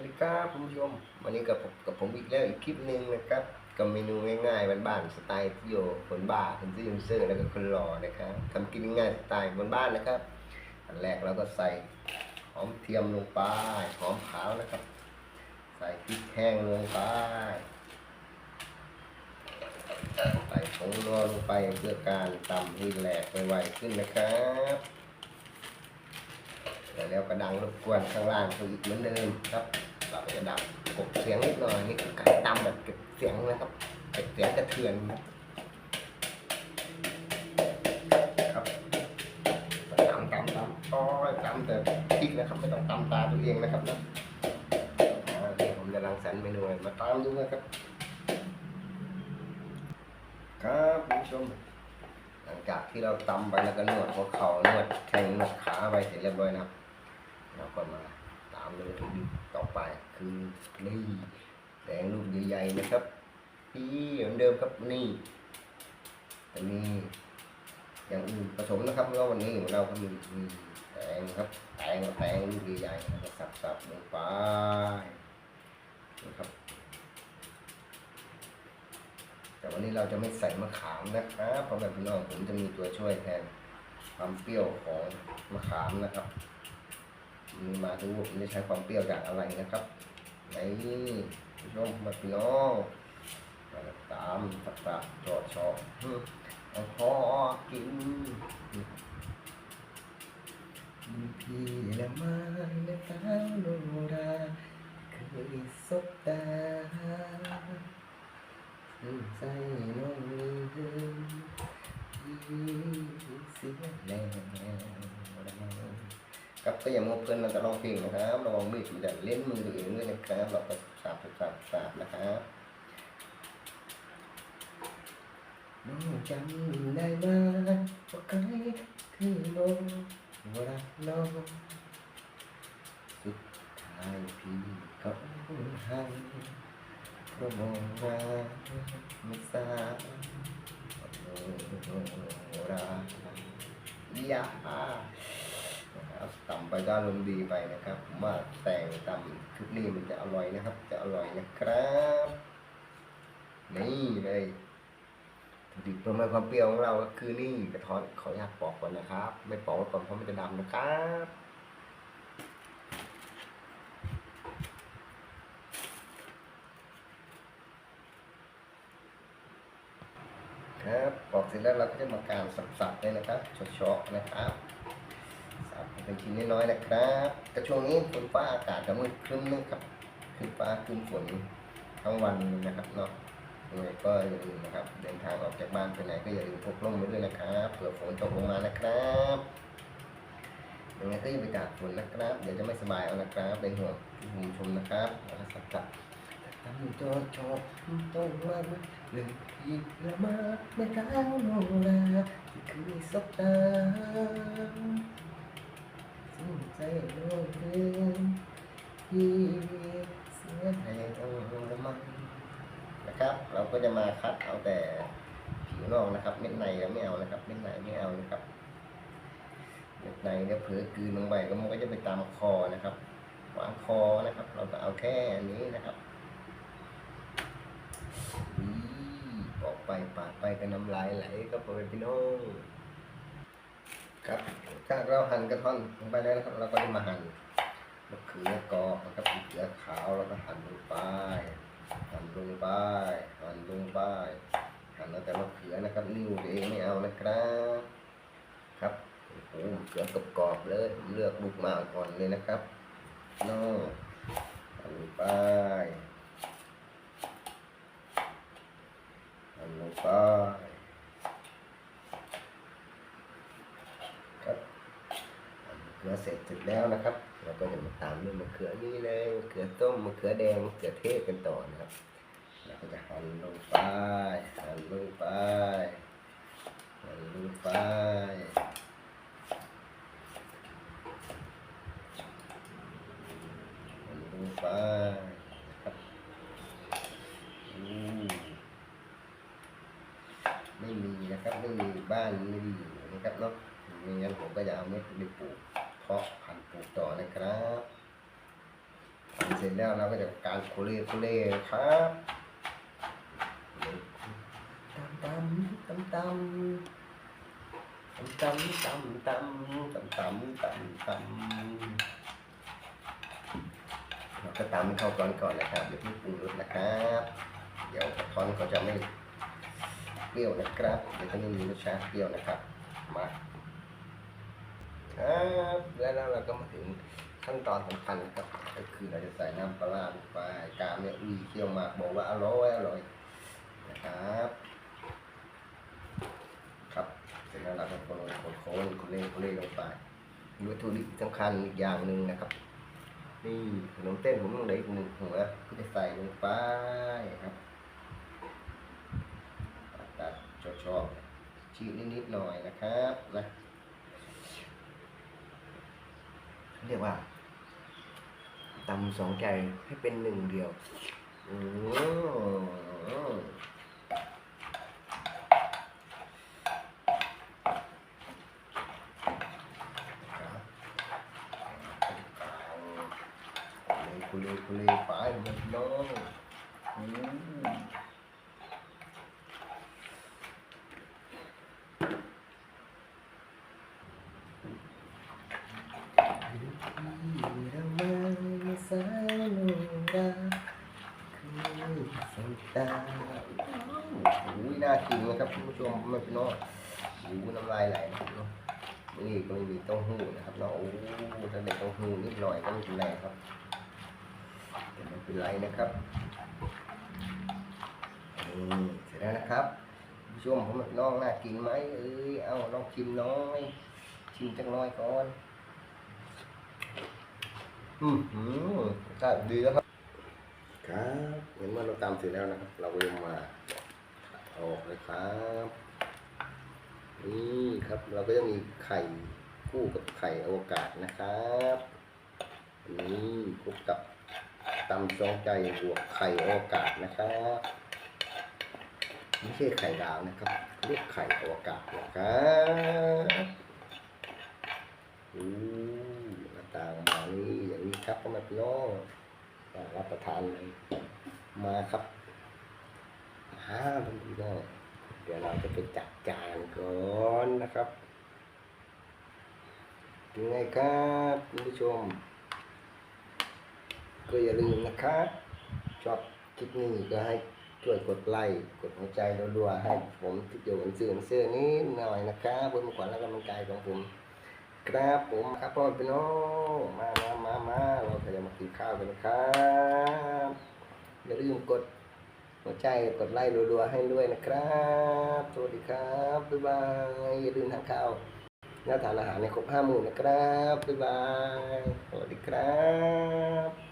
วัสดีครับคุณผู้ชม วันนี้กับผมกับผมอีกแล้วอีกคลิปหนึ่งนะครับ กับเมนูง่ายๆบ้านๆสไตล์ที่โยคนบ้าคนซื่อคนซื่อแล้วก็คนหล่อนะครับทำกินง่ายสไตล์บ้านๆนะครับอันแรกเราก็ใส่หอมเทียมลงไปหอมขาวนะครับ ใส่พริกแห้งลงไปใส่ผงนัวลงไปเพื่อการตำให้แหลกไวๆขึ้นนะครับแล้วก็ดังรบกวนข้างล่างคืออีกเหมือนเดิมครับ จะดับกบเสียงนิดหน่อยนี่คือการตำแบบเก็บเสียงนะครับเก็บเสียงกระเทือนครับตำตำตำต้อยตำแต่พริกนะครับไม่ต้องตำตาตัวเองนะครับนะนี่ผมจะรังสรรค์เมนูมาตามดูนะครับ ครับคุณผู้ชมหลังจากที่เราตำไปแล้วก็นวดหัวเข่านวดแข้งนวดขาไปเสร็จเรียบร้อยนะครับเราก็มาตามเลยต่อไป คือนี่แดงลูกใหญ่ๆนะครับนี่เหมือนเดิมครับนี่แต่มีอย่างอื่นผสมนะครับเพราะว่าวันนี้ของเราก็มีแตงครับแตงแตงลูกใหญ่ๆสับๆลงไปนะครับแต่วันนี้เราจะไม่ใส่มะขามนะครับเพราะแบบพี่น้องผมจะมีตัวช่วยแทนความเปรี้ยวของมะขามนะครับมีมาดูผมจะใช้ความเปรี้ยวจากอะไรนะครับ ในผู้ชมมาพี่น้องมาตามตักตาจอดชอบเอาพอกินพี่ละมาและสาวโนราเคยสบตา ก็อย่ามัวเพลินเราจะร้องเพลงนะครับระวังมีดมันจะเล่นมือตัวเองด้วยนะครับเราก็สาบสาบสาบนะครับน้องจำได้ไหมว่าใครคือน้องว่ารักน้องสุดท้ายพี่ก็ให้โรงงานมิสาโนรายานะครับต่ำไปก็ลมดีไปนะครับผมว่าแต่งตำชุดนี้มันจะอร่อยนะครับ จะอร่อยนะครับนี่เลยดิบตัวมความเปรี้ยวของเราก็คือนี่กระท้อนขออนุญาตปอกก่อนนะครับ ไม่ปอกก่อนเพราะมันจะดำนะครับครับปอกเสร็จแล้วเราก็จะมาการสับๆเลยนะครับเฉาะๆนะครับ สับเป็นชิ้นน้อยๆนะครับแต่ช่วงนี้ฝนฟ้าอากาศจะมืดครึ้มนะครับครึ้มฟ้าครึ้มฝนทั้งวันนะครับเนาะยังไงก็อย่าลืมนะครับ เดินทางออกจากบ้านไปไหนก็อย่าลืมพกร่มไว้ด้วยนะครับเผื่อฝนตกลงมานะครับยังไงก็อย่าไปตากฝนนะครับ เดี๋ยวจะไม่สบายเอานะครับเป็นห่วงคุณผู้ชมนะครับแล้วก็สับๆทำจอชอบต้องมาหนึ่งทีละมาไม่ก้าวโนราที่คือสบตา ใจโลกเดินที่เสียใจต้องละมันนะครับ เราก็จะมาคัดเอาแต่ผิวนอกนะครับ เม็ดในเราไม่เอานะครับ เม็ดในไม่เอานะครับ เม็ดในเนี่ยเผลอกลืนลงไปก็มันก็จะไปตามคอนะครับวางคอนะครับ เราก็เอาแค่อันนี้นะครับนี่บอกไปปาดไปก็น้ำลายไหลก็พอเป็นพี่น้อง ครับถ้าเราหั่นกระท่อนลงไปแล้วนะครับ เราก็จะมาหั่นมะเขือกรอบนะครับมะเขือขาวเราก็หั่นลงไป หั่นลงไป หั่นลงไป หั่นแล้วแต่มะเขือนะครับนิ้วตัวเองไม่เอานะครับ ครับโอ้โหมะเขือกรอบๆเลย ผมเลือกบุกมาก่อนเลยนะครับน้องหั่นลงไปทำลงไปครับทำมะเขื อเสร็จเสร็จแล้วนะครับ เราก็จะมาตามด้วยมะเขือนี่เลยมะเขือต้มมะเขือแดงมะเขือเทศกันต่อนะครับเราก็จะหั่นลงไปหั่นลงไปหั่นลงไปหั่นลงไปนะครับอืมไม่มีนะครับไม่มีบ้านไม่มีอยู่นะครับเนาะไม่งั้นผมก็จะเอาเม็ดไปปลูก เพาะพันธุ์ปลูกต่อนะครับทำเสร็จแล้วเราก็จะการโคเล่โคเล่ครับตำตำตำตำตำตำตำตำตำตำตำตำเราก็ตำเข้ากันก่อนนะครับเดี๋ยวพิ่งปรุงรสนะครับ เดี๋ยวกระท้อนก็จะไม่เปรี้ยวนะครับเดี๋ยวจะไม่มีรสชาติเปรี้ยวนะครับมา ครับแล้วเราก็มาถึงขั้นตอนสำคัญนะครับ ก็คือเราจะใส่น้ำปลาลงไปกามเนี่ยอุ้ยเคี่ยวมากบอกว่าอร่อยอร่อยนะครับ ครับเสร็จแล้วเราก็โรยโคนโคนโคนเล่โคนเล่ลงไปมีวัตถุดิบสำคัญอีกอย่างหนึ่งนะครับนี่ขนมเต้นผมต้องเหลืออีกหนึ่งหัวที่จะใส่ลงไปครับตัดชอบๆชีสนิดๆหน่อยนะครับนะ เรียกว่าตำสองใจให้เป็นหนึ่งเดียวอืมครับคุเลคุเลไปหมดน้องอืม เรามา สายโนราคือสายตาโอ้ยน่ากินนะครับคุณผู้ชมไม่พี่น้องโอ้น้ำลายไหลนะครับเนาะนี่ก็ไม่มีเต้าหู้นะครับเนาะโอ้ถ้าเด็กเต้าหู้นิดหน่อยก็ไม่เป็นไรครับแต่ไม่เป็นไรนะครับนี่เสร็จแล้วนะครับคุณผู้ชมผมน้องน่ากินไหมเอ้ยเอาลองชิมน้อยชิมจังน้อยก่อน อืมอืมใช่ดีแล้วครับ ครับเห็นว่าเราตามเสร็จแล้วนะครับ เราก็จะมาออกเลยครับ นี่ครับ เราก็จะมีไข่คู่กับไข่อวกาศนะครับนี่คู่กับตำจองใจบวกไข่อวกาศนะครับไม่ใช่ไข่ดาวนะครับเรียกไข่อวกาศนะครับอืมหน้าต่า ครับพ่อแม่พี่น้องอ่ารับประทานเลยมาครับอ่าท่านพี่น้องเดี๋ยวเราจะไปจัดจานก่อนนะครับยังไงครับคุณผู้ชม ก็อย่าลืมนะครับชอบคลิปนี้ก็ให้ช่วยกดไลค์กดหัวใจรัวๆให้ผมที่อยู่บนเสื้อเสื้อนี้หน่อยนะครับเพื่อเป็นขวัญและกำลังใจของผม ครับผมครับพ่อพี่น้องมามามามาเราก็จะมากินข้าวกันนะครับอย่าลืมกดหัวใจกดไลค์รัวๆให้ด้วยนะครับสวัสดีครับบ๊ายบายอย่าลืมทานข้าวและทานอาหารในครบห้าหมู่นะครับบ๊ายบายสวัสดีครับ